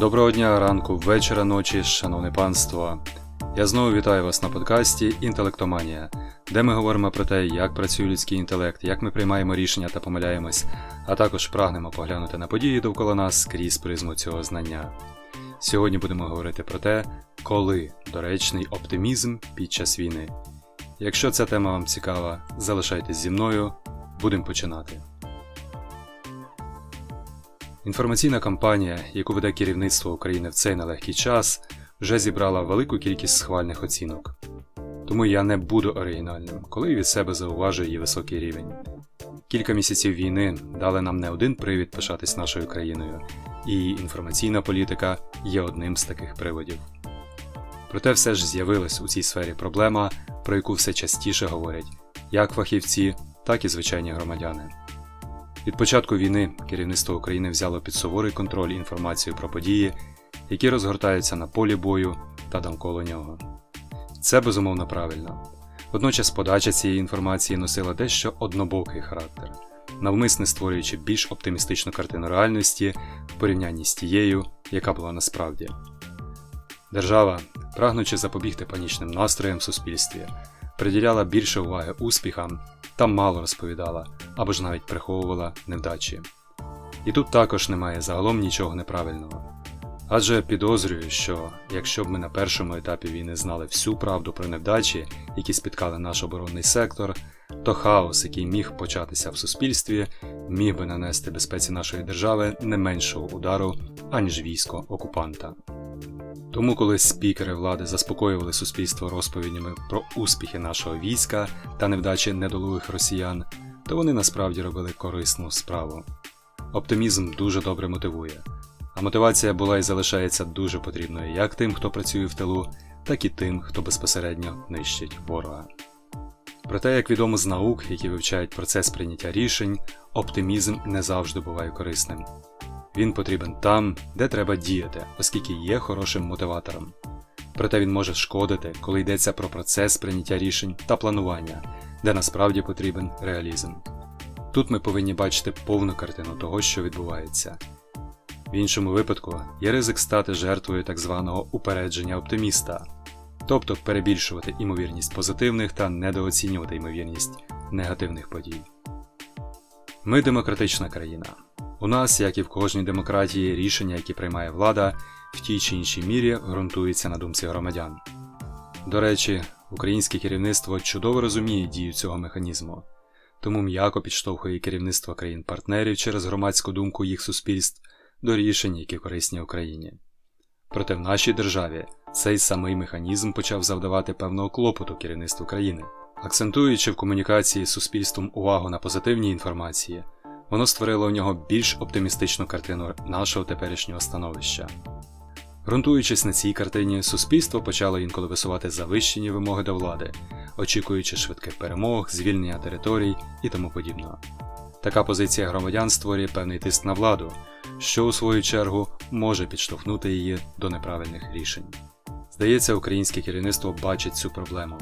Доброго дня, ранку, вечора, ночі, шановне панство. Я знову вітаю вас на подкасті Інтелектоманія, де ми говоримо про те, як працює людський інтелект, як ми приймаємо рішення та помиляємось, а також прагнемо поглянути на події довкола нас крізь призму цього знання. Сьогодні будемо говорити про те, коли доречний оптимізм під час війни. Якщо ця тема вам цікава, залишайтесь зі мною, будемо починати. Інформаційна кампанія, яку веде керівництво України в цей нелегкий час, вже зібрала велику кількість схвальних оцінок. Тому я не буду оригінальним, коли від себе зауважую її високий рівень. Кілька місяців війни дали нам не один привід пишатись нашою країною, і інформаційна політика є одним з таких приводів. Проте все ж з'явилась у цій сфері проблема, про яку все частіше говорять як фахівці, так і звичайні громадяни. Від початку війни керівництво України взяло під суворий контроль інформацію про події, які розгортаються на полі бою та довкола нього. Це безумовно правильно. Водночас подача цієї інформації носила дещо однобокий характер, навмисне створюючи більш оптимістичну картину реальності в порівнянні з тією, яка була насправді. Держава, прагнучи запобігти панічним настроям в суспільстві, приділяла більше уваги успіхам та мало розповідала або ж навіть приховувала невдачі. І тут також немає загалом нічого неправильного. Адже підозрюю, що якщо б ми на першому етапі війни знали всю правду про невдачі, які спіткали наш оборонний сектор, то хаос, який міг початися в суспільстві, міг би нанести безпеці нашої держави не меншого удару, аніж військо окупанта. Тому, коли спікери влади заспокоювали суспільство розповідями про успіхи нашого війська та невдачі недолугих росіян, то вони насправді робили корисну справу. Оптимізм дуже добре мотивує, а мотивація була і залишається дуже потрібною як тим, хто працює в тилу, так і тим, хто безпосередньо нищить ворога. Проте, як відомо з наук, які вивчають процес прийняття рішень, оптимізм не завжди буває корисним. Він потрібен там, де треба діяти, оскільки є хорошим мотиватором. Проте він може шкодити, коли йдеться про процес прийняття рішень та планування, де насправді потрібен реалізм. Тут ми повинні бачити повну картину того, що відбувається. В іншому випадку є ризик стати жертвою так званого упередження оптиміста, тобто перебільшувати імовірність позитивних та недооцінювати ймовірність негативних подій. Ми демократична країна. У нас, як і в кожній демократії, рішення, які приймає влада, в тій чи іншій мірі ґрунтуються на думці громадян. До речі, українське керівництво чудово розуміє дію цього механізму, тому м'яко підштовхує керівництво країн-партнерів через громадську думку їх суспільств до рішень, які корисні Україні. Проте в нашій державі цей самий механізм почав завдавати певного клопоту керівництву країни, акцентуючи в комунікації з суспільством увагу на позитивній інформації. Воно створило в нього більш оптимістичну картину нашого теперішнього становища. Ґрунтуючись на цій картині, суспільство почало інколи висувати завищені вимоги до влади, очікуючи швидких перемог, звільнення територій і тому подібного. Така позиція громадян створює певний тиск на владу, що у свою чергу може підштовхнути її до неправильних рішень. Здається, українське керівництво бачить цю проблему,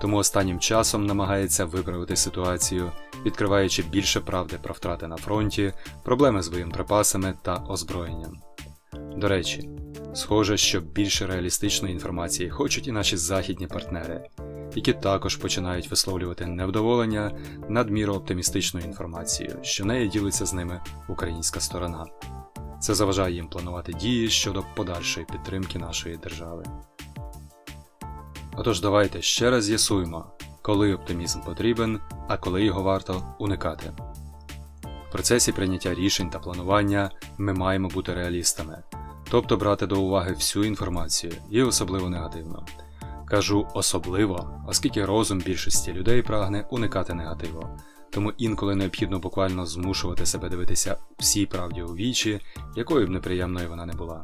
тому останнім часом намагається виправити ситуацію, відкриваючи більше правди про втрати на фронті, проблеми з боєприпасами та озброєнням. До речі, схоже, що більше реалістичної інформації хочуть і наші західні партнери, які також починають висловлювати невдоволення надміру оптимістичною інформацією, що нею ділиться з ними українська сторона. Це заважає їм планувати дії щодо подальшої підтримки нашої держави. Отож, давайте ще раз з'ясуємо, коли оптимізм потрібен, а коли його варто уникати. В процесі прийняття рішень та планування ми маємо бути реалістами, тобто брати до уваги всю інформацію і особливо негативно. Кажу особливо, оскільки розум більшості людей прагне уникати негативу, тому інколи необхідно буквально змушувати себе дивитися всій правді у вічі, якою б неприємною вона не була.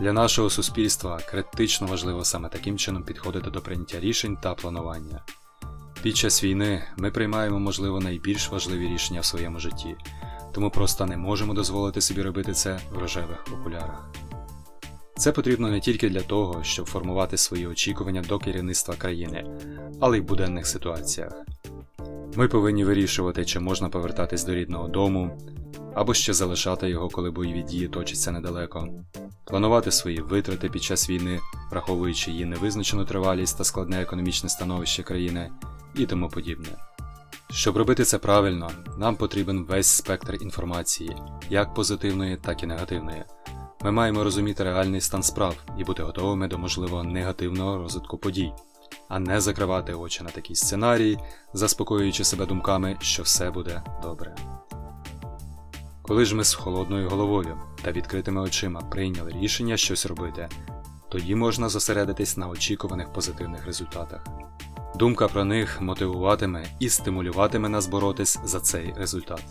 Для нашого суспільства критично важливо саме таким чином підходити до прийняття рішень та планування. Під час війни ми приймаємо, можливо, найбільш важливі рішення в своєму житті, тому просто не можемо дозволити собі робити це в рожевих окулярах. Це потрібно не тільки для того, щоб формувати свої очікування до керівництва країни, але й в буденних ситуаціях. Ми повинні вирішувати, чи можна повертатись до рідного дому, або ще залишати його, коли бойові дії точаться недалеко, планувати свої витрати під час війни, враховуючи її невизначену тривалість та складне економічне становище країни і тому подібне. Щоб робити це правильно, нам потрібен весь спектр інформації, як позитивної, так і негативної. Ми маємо розуміти реальний стан справ і бути готовими до можливо негативного розвитку подій, а не закривати очі на такий сценарій, заспокоюючи себе думками, що все буде добре. Коли ж ми з холодною головою та відкритими очима прийняли рішення щось робити, тоді можна зосередитись на очікуваних позитивних результатах. Думка про них мотивуватиме і стимулюватиме нас боротись за цей результат.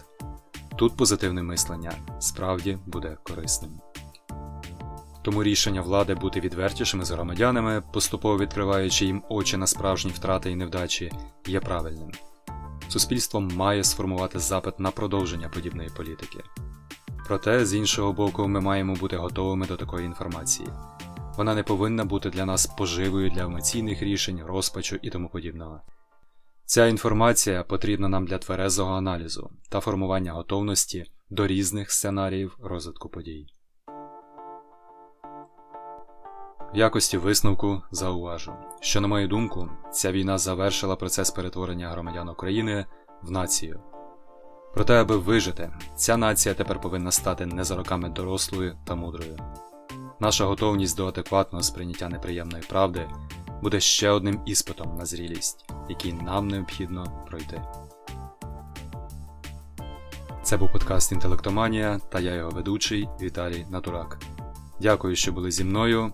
Тут позитивне мислення справді буде корисним. Тому рішення влади бути відвертішими з громадянами, поступово відкриваючи їм очі на справжні втрати і невдачі, є правильним. Суспільство має сформувати запит на продовження подібної політики. Проте, з іншого боку, ми маємо бути готовими до такої інформації. Вона не повинна бути для нас поживою для емоційних рішень, розпачу і тому подібного. Ця інформація потрібна нам для тверезого аналізу та формування готовності до різних сценаріїв розвитку подій. В якості висновку зауважу, що, на мою думку, ця війна завершила процес перетворення громадян України в націю. Проте, аби вижити, ця нація тепер повинна стати не за роками дорослою та мудрою. Наша готовність до адекватного сприйняття неприємної правди буде ще одним іспитом на зрілість, який нам необхідно пройти. Це був подкаст Інтелектоманія та я його ведучий Віталій Натурак. Дякую, що були зі мною.